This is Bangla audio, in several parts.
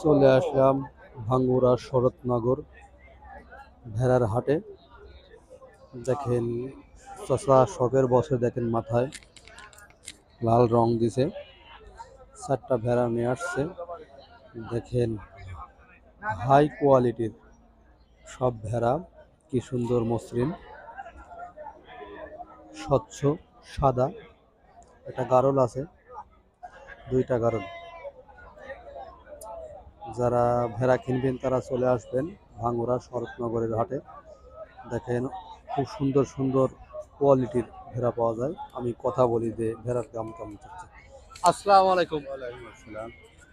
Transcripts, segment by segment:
চলে আসলাম ভাঙ্গুরা শরৎনগর, ভেড়ার হাটে। দেখেন চষা শখের বছর দেখেন মাথায়, লাল রং দিছে। চারটা ভেড়া নিয়ে আসছে। দেখেন, হাই কোয়ালিটির সব ভেড়া, কি সুন্দর মসৃণ। স্বচ্ছ, সাদা, একটা গারল আছে, দুইটা গারল। যারা ভেড়া কিনবেন তারা চলে আসবেন ভাঙ্গুরা শরৎনগরের হাটে। দেখেন খুব সুন্দর সুন্দর কোয়ালিটির ভেড়া পাওয়া যায়। আমি কথা বলি যে ভেড়ার দাম কেমন চাচ্ছে। আসসালামু আলাইকুম।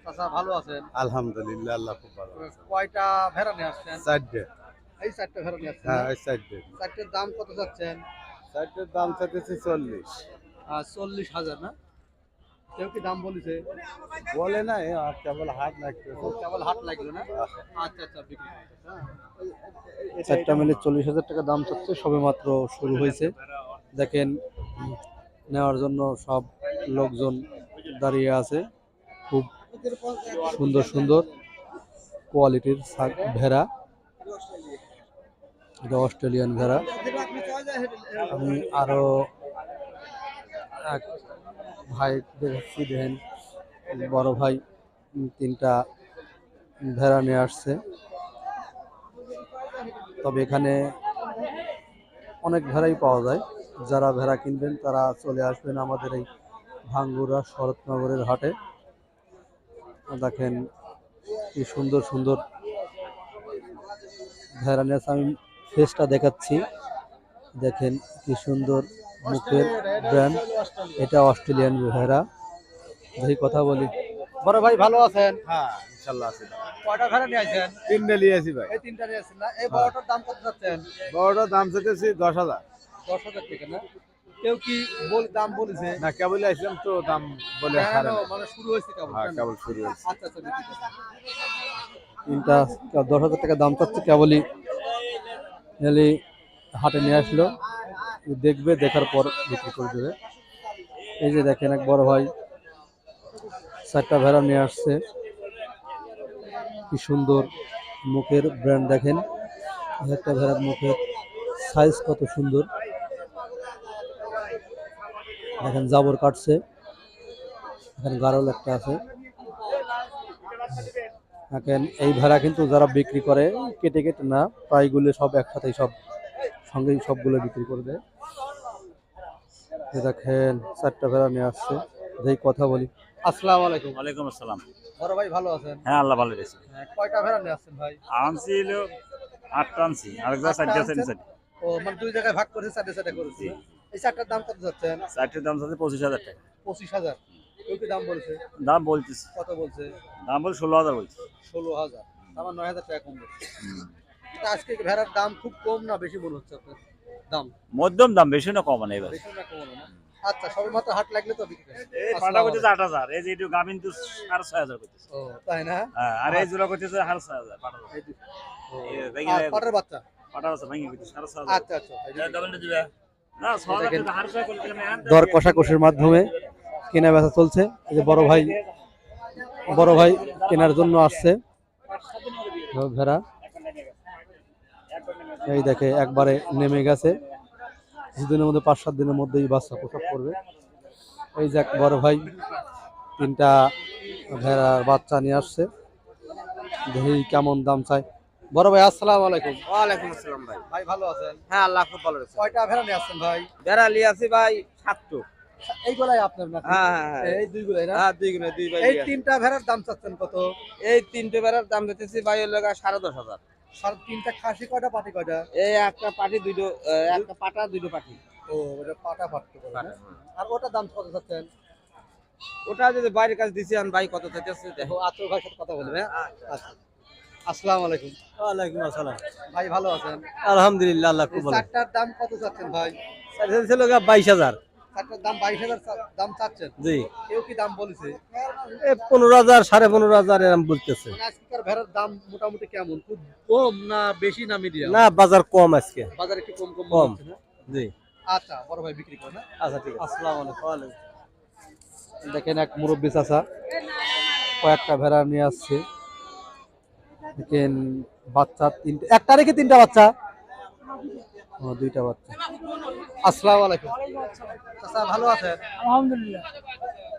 আচ্ছা ভালো আছেন? আলহামদুলিল্লাহ আল্লাহ খুব ভালো কয়টা ভেড়া নিয়ে আসছেন? চারটে। এই চারটা ভেড়া নিয়ে আসছেন হ্যাঁ এই চারটে। চারটের দাম কত যাচ্ছেন চারটের দাম চাইতেছি চল্লিশ। চল্লিশ হাজার না? কেউ কি দাম বলেছে? বলে না আর কেবল হাত লাগতে ও, কেবল হাট লাগল না? আচ্ছা আচ্ছা বিক্রি হ্যাঁ। চারটা মিলে চল্লিশ হাজার টাকা দাম চাচ্ছে সবে মাত্র শুরু হয়েছে। দেখেন নেওয়ার জন্য সব লোকজন দাঁড়িয়ে আছে। খুব সুন্দর সুন্দর কোয়ালিটির ভেড়া। এটা অস্ট্রেলিয়ান ভেড়া। আমি আরও এক ভাই দেখছি দেখেন বড় ভাই তিনটা ভেড়া নিয়ে আসছে। তবে এখানে অনেক ভেড়াই পাওয়া যায়। যারা ভেড়া কিনবেন, তারা চলে আসবেন আমাদের এই ভাঙ্গুরা শরৎনগরের হাটে। দেখেন কি সুন্দর সুন্দর ভেড়া নিয়ে। আমি ফেসটা দেখাচ্ছি। দেখেন কি সুন্দর মুখের ব্র্যান্ড এটা অস্ট্রেলিয়ান ভেড়া দেখি কথা বলি। বড় ভাই ভালো আছেন? হ্যাঁ ইনশাল্লাহ আছে। কয়টা ভেড়া নিয়ে আসছেন তিনটে নিয়েছি ভাই। এই তিনটা নিয়ে আসছেন না? এই বড়টার দাম কত যাচ্ছেন? বড়টার দাম চাইতেছি দশ হাজার। দশ হাজার টাকা না? কেউ কি বল দাম বলেছে? না কেবল আসলাম তো দাম বলে? মানে শুরু হয়েছে কেবল হ্যাঁ কেবল শুরু হয়েছে। আচ্ছা আচ্ছা তিনটা দশ হাজার টাকা দাম চাচ্ছে কেবলই হাটে নিয়ে আসলো। দেখবে, দেখার পর বিক্রি করে দেবে। এই যে দেখেন এক বড় ভাই, চারটা ভেড়া নিয়ে আসছে। কি সুন্দর মুখের ব্র্যান্ড দেখেন। একটা ভেড়ার মুখের সাইজ কত সুন্দর। দেখেন জাবর কাটছে। এখানে গারল একটা আছে। দেখেন এই ভেড়া কিন্তু যারা বিক্রি করে, কেটে কেটে না প্রায়গুলো সব একসাথেই সব, সঙ্গেই সবগুলো বিক্রি করে দেয়। এই দেখেন চারটা ভেড়া নিয়ে আসছে। দেখি কথা বলি। আসসালামু আলাইকুম। ওয়ালাইকুম আসসালাম। বড় ভাই ভালো আছেন? হ্যাঁ আল্লাহ ভালো রেখেছে। হ্যাঁ, কয়টা ভেড়া নিয়ে আসছেন ভাই? আনছি হলো আটটা আনছি আরেকটা চারটে? চারটে ও মানে দুই জায়গায় ভাগ করে চারটে চারটে করেছি এই চারটার দাম কত যাচ্ছেন? চারটের দাম চাচ্ছে পঁচিশ হাজার টাকা। পঁচিশ হাজার। কেউ কি দাম বলেছে? দাম বলতেছি। কত বলছে? দাম বল ষোলো হাজার বলছি। ষোলো হাজার। আমার নয় হাজার টাকা কম বলছে। আজকে ভেড়ার দাম খুব কম না বেশি মনে হচ্ছে আপনার? দাম? মধ্যম দাম বেশি না কম না এবার। বেশি না কম না? আচ্ছা সবে হাট লাগলে তো বিক্রি এই পাটা করতেছে আট হাজার। এই যে একটু গামিন তো সাড়ে ছয় হাজার করতেছে। ও তাই না? হ্যাঁ আর এই জোড়া করতেছে সাড়ে ছয় হাজার পাটা এই যে- ও, এই ভেঙে আর যায়। পাটের বাচ্চা? পাটা আছে ভেঙে করতেছে সাড়ে ছয় হাজার। আচ্ছা আচ্ছা এই দিবে। না ছ হাজার দেখেন। টাকা হাড় ছয় করলে কেন দর কষাকষির মাধ্যমে কেনা বেচা চলছে। এই যে বড় ভাই বড় ভাই কেনার জন্য আসছে। ভেড়া এই দেখে একবারে নেমে গেছে। কিছুদিনের মধ্যে পাঁচ সাত দিনের মধ্যেই বাচ্চা প্রসব করবে। এই যে এক বড় ভাই তিনটা ভেড়ার বাচ্চা নিয়ে আসছে। দেখি কেমন দাম চাই বড় ভাই আসসালামু আলাইকুম। ওয়ালাইকুম আসসালাম ভাই। ভাই ভালো আছেন? হ্যাঁ আল্লাহ খুব ভালো রেখেছে কয়টা ভেড়া নিয়ে আসছেন ভাই? ভেড়া নিয়ে আছি ভাই সাতটো। এইগুলাই আপনার নাকি? হ্যাঁ হ্যাঁ হ্যাঁ। এই দুইগুলাই না? হ্যাঁ দুই গুণে দুই ভাই এই তিনটা ভেড়ার দাম চাচ্ছেন কত? এই তিনটে ভেড়ার দাম দিতেছি ভাই ওর লাগা সাড়ে সার তিনটা খাসি কয়টা পাটি কয়টা? এই একটা পাটি দুটো একটা পাটা দুটো পাটি। ও ওটা পাটা পাটতে করে আর ওটার দাম কত চাচ্ছেন? ওটা যদি বাইরের কাছে দিছি আমি ভাই কত চাইতেছে ও আত্মীয় ভাইয়ের সাথে কথা বলবে হ্যাঁ? আচ্ছা। আসসালামু আলাইকুম। ওয়ালাইকুম আসসালাম। ভাই ভালো আছেন? আলহামদুলিল্লাহ আল্লাহ এই চারটার দাম কত চাচ্ছেন ভাই? ছিল বাইশ হাজার। চারটার দাম বাইশ হাজার দাম চাচ্ছেন। জি। কেউ কি দাম বলেছে? পনেরো হাজার সাড়ে পনেরো হাজার এরম বলতেছে। মানে আজকের ভেড়ার দাম মোটামুটি কেমন? খুব কম না বেশি না মিডিয়াম না বাজার কম আজকে। বাজারে একটু কম কম কম। হচ্ছে না? জি। আচ্ছা বড় ভাই বিক্রি করে না? আচ্ছা ঠিক আছে। আসসালামু আলাইকুম। দেখেন এক মুরব্বী চাচা কয়েকটা ভেড়া নিয়ে আসছে। দেখেন বাচ্চা তিনটে একটা রেখে তিনটা বাচ্চা। ও দুইটা বাচ্চা। আসসালামু আলাইকুম। আচ্ছা ভালো আছেন? আলহামদুলিল্লাহ।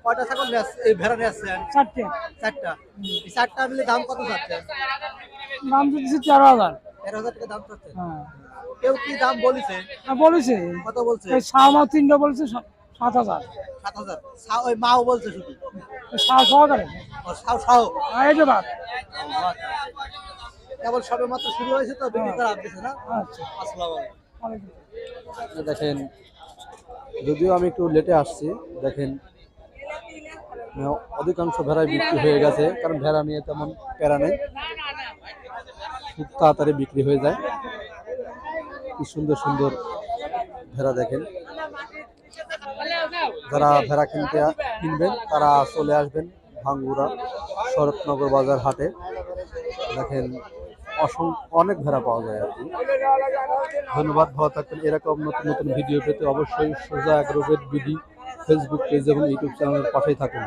কয়টা ছাগল এই ভেড়া নিয়ে আসছেন? চারটে। চারটা। এই চারটা মিলে দাম কত যাচ্ছে? দাম দিচ্ছি তেরো হাজার। তেরো হাজার টাকা দাম চাচ্ছে হ্যাঁ। কেউ কি দাম বলেছে? আর বলেছে। কত বলছে? এই সামা তিনটা বলেছে সাত হাজার। সাত হাজার। সা- ওই মাও বলছে শুধু? সাত সহকারে। Sao Sao. আর এই যে বাদ কেবল সবে মাত্র শুরু হয়েছে তো বিক্রি করা আপডেট না। আচ্ছা। আসসালামু। দেখেন যদিও আমি একটু লেটে আসছি দেখেন অধিকাংশ ভেড়াই বিক্রি হয়ে গেছে কারণ ভেড়া নিয়ে তেমন প্যারা নেই। খুব তাড়াতাড়ি বিক্রি হয়ে যায়। কি সুন্দর সুন্দর ভেড়া দেখেন। যারা ভেড়া কিনতে কিনবেন তারা চলে আসবেন ভাঙ্গুরা শরৎনগর বাজার হাটে। দেখেন অনেক ভেড়া পাওয়া যায় আর কি। ধন্যবাদ ভালো থাকবেন। এরকম নতুন নতুন ভিডিও পেতে অবশ্যই সোজা অ্যাগ্রোভেট বিডি ফেসবুক পেজ এবং ইউটিউব চ্যানেলের পাশেই থাকুন।